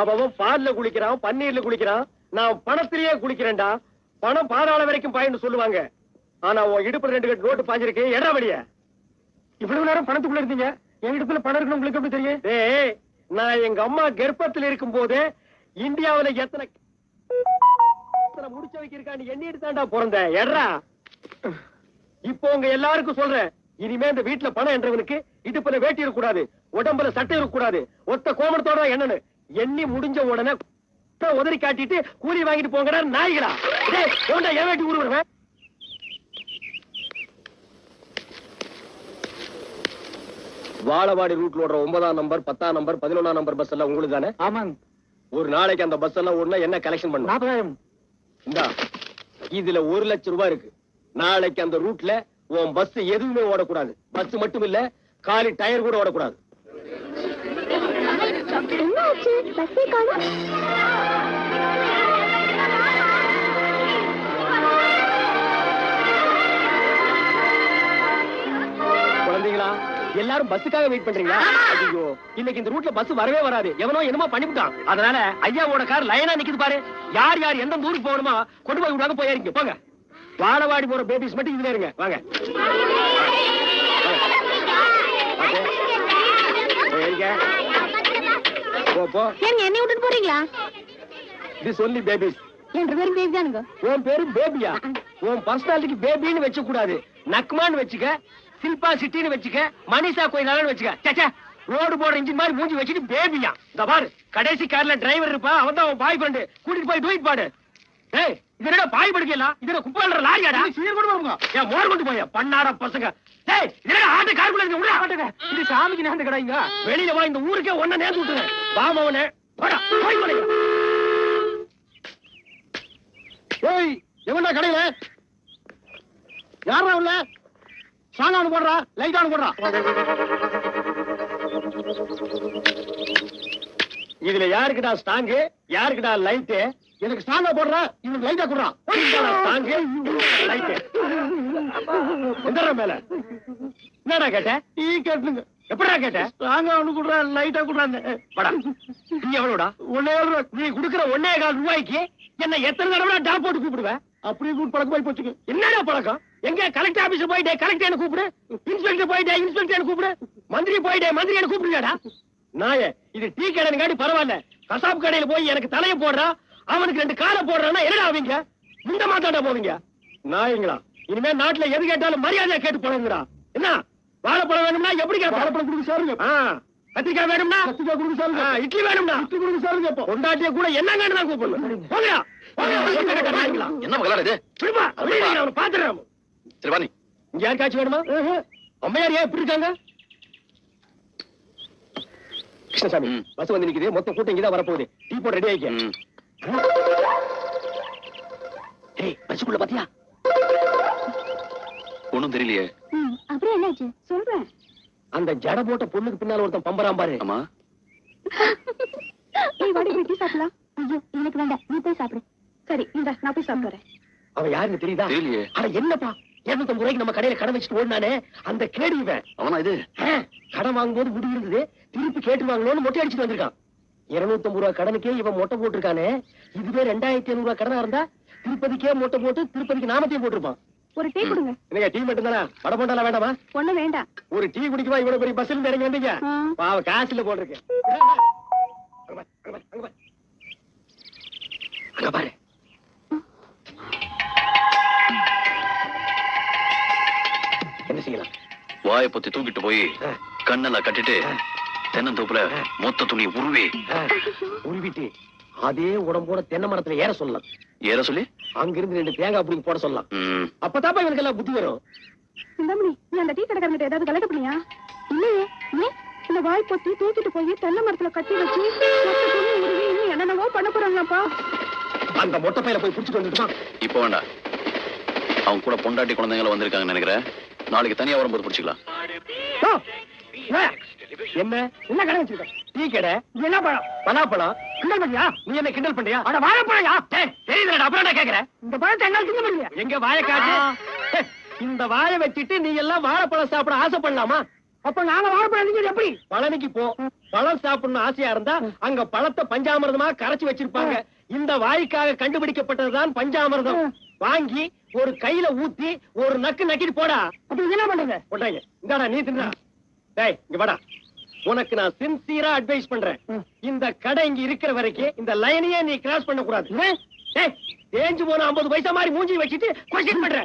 அவன் பால்ல குளிக்கிறான் பன்னீர்ல குளிக்கிறான். நான் பணத்திலேயே குளிக்கிறேன்டா. பணம் பாதாள வரைக்கும் பாயின்னு சொல்லுவாங்க. ஆனா உன் இடுப்புல ரெண்டு கட்டு நோட்டு பாஞ்சிருக்கு. எடா வழிய. இவ்வளவு நேரம் பணத்துக்குள்ள இருந்தீங்க. என் இடுப்புல பணம் இருக்குன்னு உங்களுக்கு எப்படி தெரியும்? ஏய் நான் எங்க அம்மா கர்ப்பத்துல இருக்கும் போதே இந்தியாவுல எத்தனை எத்தனை முடிச்ச வைக்கிறக்கான்னு எண்ணிட்டு தான்டா பிறந்தேன் எட்ரா இப்போ உங்க எல்லாருக்கும் சொல்றேன். இனிமே இந்த வீட்டுல பணம் என்றவனுக்கு இடுப்புல வேட்டி இருக்க கூடாது உடம்புல சட்டை இருக்க கூடாது ஒத்த கோமணத்தோட எண்ணனு எண்ணி முடிஞ்ச உடனே உதறி காட்டிட்டு கூலி வாங்கிட்டு போங்கடா நாய்களா. ஏன்டா என் வேட்டி உருவுறவன் வாழவாடி ரூட்ல ஓடுற ஒன்பதாம் நம்பர் பத்தாம் நம்பர் பதினொன்னாம் நம்பர் பஸ் எல்லாம் உங்களுக்கு தானே ஆமாங்க. ஒரு நாளைக்கு அந்த பஸ் எல்லாம் ஓடுனா என்ன கலெக்ஷன் பண்ணும்? நாற்பதாயிரம். இந்தா இதுல ஒரு லட்சம் ரூபாய் இருக்கு. நாளைக்கு அந்த ரூட்ல உன் பஸ் எதுவுமே ஓடக்கூடாது. பஸ் மட்டும் இல்ல காலி டயர் கூட ஓடக்கூடாது என்ன ஆச்சு பஸ்ஸே காணோம் குழந்தைங்களா எல்லாரும் பஸ்ஸுக்காக வெயிட் பண்றீங்களா? ஐயோ இன்னைக்கு இந்த ரூட்ல பஸ் வரவே வராது. எவனோ என்னமோ பண்ணிவிட்டான் அதனால ஐயாவோட கார் லைனா நிக்குது பாரு. யார் யார் எந்த ஊருக்கு போகணுமோ கொண்டு போய் விடாங்க போயிருங்க போங்க. வாழவாடி போற பேபிஸ் மட்டும் இதுல இருங்க. வாங்க. வாங்க. போ போ ஏங்க என்னை விட்டுட்டு போறீங்களா? இது சொல்லி பேபிஸ் என்ற பேரும் பேபி தானுங்க. உன் பேரு பேபியா உன் பர்சனாலிட்டிக்கு பேபின்னு வச்சுக்க கூடாது நக்மான்னு வச்சுக்க சில்பா சிட்டின்னு வச்சுக்க மனிஷா கோயிலான்னு வச்சுக்க. சேச்சே ரோடு போடுற இன்ஜின் மாதிரி மூஞ்சி வச்சுட்டு பேபியா இந்த பாரு கடைசி கார்ல டிரைவர் இருப்பா அவன் தான் அவன் பாய் ஃப்ரெண்டு கூட்டிட்டு போய் டூயிட் பாடு. ஏய் இது என்ன பாய் படுக்கலாம் இது என்ன குப்பை அள்ளுற லாரியாடா? சீர் கொண்டு போங்க ஏன் மோர் கொண்டு போய்? பண்ணாட பசங்க. ஏய் இது என்ன ஆட்டு காருக்குள்ள இருக்கு? உள்ள. ஆட்டுங்க இது சாமிக்கு நேர்ந்த கடைங்க வெளியில வா இந்த ஊருக்கே ஒன்ன நேர்ந்து விட்டுறேன். பாமவனே போடா போய் போடுங்க ஏய் எவன்டா கடையில? யாரா உள்ள? சாங்கானு போடுறா லைட்டானு போடுறா. இதுல யாருக்குடா ஸ்டாங்கு யாருக்குடா லைட்டு? எனக்கு ஸ்டாங்கா போடுறா இவனுக்கு லைட்டா கொடுறா. Strong light. எந்தடா மேல. என்னடா கேட்ட? டீ கேட்டுங்க. எப்படா கேட்ட? ஸ்ட்ராங்கா ஒண்ணு குடுறா லைட்டா குடுறாங்க படா நீ எவ்வளவுடா? ஒன்னே நீ குடுக்குற ஒன்னே கால் ரூபாய்க்கு என்ன எத்தனை தடவை டாப் போட்டு கூப்பிடுவேன் அப்படியே கூப்பிட்டு பழக்கம் போய் போச்சுங்க. என்னடா பழக்கம்? எங்க கலெக்டர் ஆபீஸ் போயிட்டே கலெக்டர் கூப்பிடு. இன்ஸ்பெக்டர் போயிட்டே இன்ஸ்பெக்டர் கூப்பிடு. மந்திரி போயிட்டே மந்திரி கூப்பிடுங்கடா நாயே இது டீ கடைங்காட்டி பரவாயில்ல. கசாப் கடையில போய் எனக்கு தலைய போடுறா. அவனுக்கு ரெண்டு காலை போடுறான்னா என்னடா அவங்க? இந்த மாத்தாண்டா போவீங்க? நாயங்களா இனிமே நாட்டுல எது கேட்டாலும் மரியாதையா கேட்டு போடுங்கடா என்ன? வாழைப்பழம் வேணும்னா எப்படி வாழைப்பழம் கொடுக்க சாருங்க. கத்திரிக்காய் வேணும்னா? கத்திரிக்காய் கொடுக்க சாருங்க. இட்லி வேணும்னா? இட்லி கொடுக்க சாருங்க இப்போ கொண்டாட்டிய கூட என்னங்கன்னு தான் கூப்பிடணும். போங்கடா. என்ன மகளா இது? திரும்ப அவனை பாத்துறேன் சரி வா நீ இங்க யாருக்காச்சும் வேணுமா? அம்மையார் ஏன் எப்படி இருக்காங்க? கிருஷ்ணசாமி. பஸ் வந்து நிக்குது. மொத்த கூட்டம் இங்கதான் வரப்போகுது. டீ போட ரெடி ஆயிக்க. ஏய் பஸ்ஸுக்குள்ள பாத்தியா? ஒண்ணும் தெரியலையே. ம் அப்புறம் என்னாச்சு? சொல்றேன். அந்த ஜட போட்ட பொண்ணுக்கு பின்னால ஒருத்தன் பம்பராம் பாரு. ஆமா. வாடி சாப்பிடலாம். ஐயோ எனக்கு வேண்டாம். நீ போய் சாப்பிடு. சரி இந்த நான் போய் சாப்பிட்டு வரேன். அவன் யாருன்னு தெரியுதா? தெரியலையே. அட என்னப்பா? இருநூத்தம்பது ரூபாய்க்கு நம்ம கடையில கடை வச்சுட்டு ஓடினானே? அந்த கேடி இவன். அவனா இது? கடன் வாங்கும்போது முடி இருந்தது. திருப்பி கேட்டு வாங்கணும்னு மொட்டை அடிச்சுட்டு வந்திருக்கான். இருநூத்தம்பது ரூபாய் கடனுக்கே இவன் மொட்டை போட்டிருக்கானே. இதுவே ரெண்டாயிரத்தி ஐநூறு ரூபாய் கடனா இருந்தா திருப்பதிக்கே மொட்டை போட்டு திருப்பதிக்கு நாமத்தையும் போட்டிருப்பான். ஒரு டீ கொடுங்க. என்னங்க டீ மட்டும் தானே வடை போண்டாலாம் வேண்டாமா? ஒண்ணும் வேண்டாம். ஒரு டீ குடிக்குவா இவ்வளவு பெரிய பஸ்ல இருந்து இறங்கி வந்தீங்க. பாவ காசுல போட்டிருக்கு அங்க பாரு, அங்க பாரு, அங்க பாரு. அங்க பாரு என்ன செய்யலாம்? வாயை பொத்தி தூக்கிட்டு போய் கண்ணெல்லாம் கட்டிட்டு தென்னந்தோப்புல மொத்த துணி உருவி. உருவிட்டு அதே உடம்போட தென்னை மரத்துல ஏற சொல்லலாம். ஏற சொல்லி? அங்கிருந்து ரெண்டு தேங்காய் பிடிங்கி போட சொல்லலாம். ம், அப்பதாப்பா இவனுக்கு எல்லாம் புத்தி வரும். சிந்தாமணி நீ அந்த டீ கடைக்காரங்கிட்ட ஏதாவது கலக்க பண்ணியா இல்லையே. ஏன் இந்த வாய் பொத்தி தூக்கிட்டு போய் தென்னை மரத்துல கட்டி வச்சு மொத்த துணி உருவி இன்னும் என்னென்னவோ பண்ண போறாங்கப்பா அந்த மொட்டை பையில போய் புடிச்சிட்டு வந்துட்டான் இப்போ வேண்டாம் அவன் கூட பொண்டாட்டி குழந்தைங்கள வந்திருக்காங்கன்னு நினைக்கிறேன். நாளைக்கு தனியா வரும்போது பிடிச்சிக்கலாம். என்ன? என்ன கடை வச்சிருக்க? டீ கடை? இது என்ன பழம்? பலாப்பழம் கிண்டல் பண்ணியா நீ என்ன கிண்டல் பண்றியா? அட வாழைப்பழம்யா தெரியுதுடா அப்புறம் நான் கேக்குறேன் இந்த பழத்தை என்னால திங்க முடியல எங்க வாழை காட்டு? இந்த வாழை வச்சிட்டு நீ எல்லாம் வாழைப்பழம் சாப்பிட ஆசைப்படலாமா? அப்ப நாங்க வாழைப்பழம் எப்படி? பழனிக்கு போ. பழம் சாப்பிடணும் ஆசையா இருந்தா அங்க பழத்தை பஞ்சாமிர்தமா கரைச்சு வச்சிருப்பாங்க. இந்த வாய்க்காக கண்டுபிடிக்கப்பட்டதுதான் பஞ்சாமிர்தம். வாங்கி ஒரு கையில ஊத்தி ஒரு நக்கு நக்கிட்டு போடா. அப்ப என்ன போட்டாங்க. இந்தாடா நீ தின்றா டேய் இங்க வாடா. உனக்கு நான் சின்சியரா அட்வைஸ் பண்றேன். இந்த கடை இங்க இருக்கிற வரைக்கும் இந்த லைனையே நீ கிராஸ் பண்ண கூடாது தேஞ்சு போன 50 பைசா மாதிரி மூஞ்சி வச்சிட்டு கொஸ்டின் பண்ற.